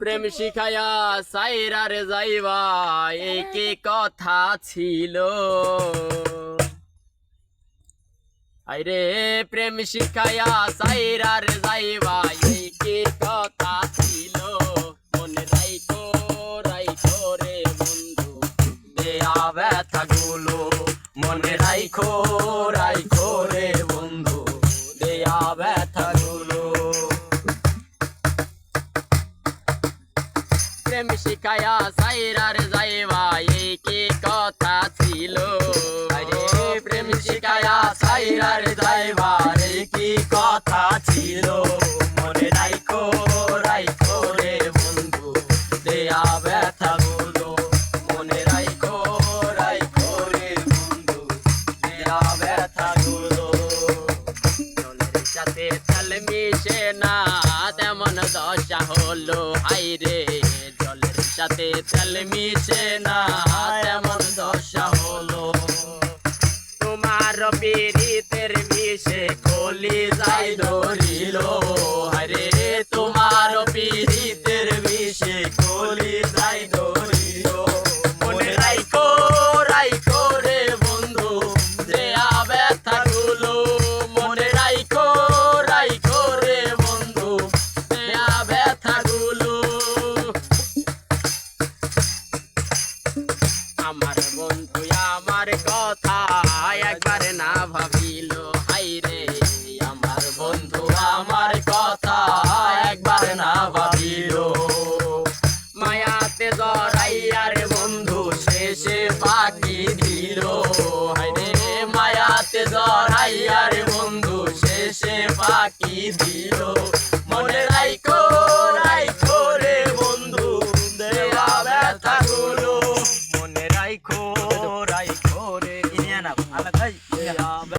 প্রেম শিখায়া সাইরা রে যাইবা এই কথা ছিল। আইরে, প্রেম শিখায়া সাইরা রে যাইবা এই কি কথা ছিল। মনে রাইখো রাইখো রে বন্ধু, দেয়া ব্যথা গুলো মনে রাইখো রাইখো প্রেম শিখায়া সাইরার যাইবা এই কি কথা ছিল। আরে প্রেম শিখায়া সাইরার যাইবা এই কি কথা ছিল। মনে রাইখো রাইখো রে বন্ধু দেয়া ব্যথা গুলো। মনে রাইখো রাইখো রে বন্ধু দেয়া ব্যথা গুলো। সাথে তেল মিশে না তেমন দশা হলো। সাথে তেল মিশে না এমন দশা হলো। তোমার পীড়িতের মিশে কলি যাই ধরিল আমার বন্ধু, আমার কথা একবার না ভাবিল হাই রে আমার বন্ধু, আমার কথা একবার না ভাবিল। মায়াতে জড়াইয়ার বন্ধু, শেষে পাখি দিল। হাই রে মায়াতে জড়াইয়ার বন্ধু, শেষে পাখি দিল। রাই করে ইয়া না আলাদাই ইয়া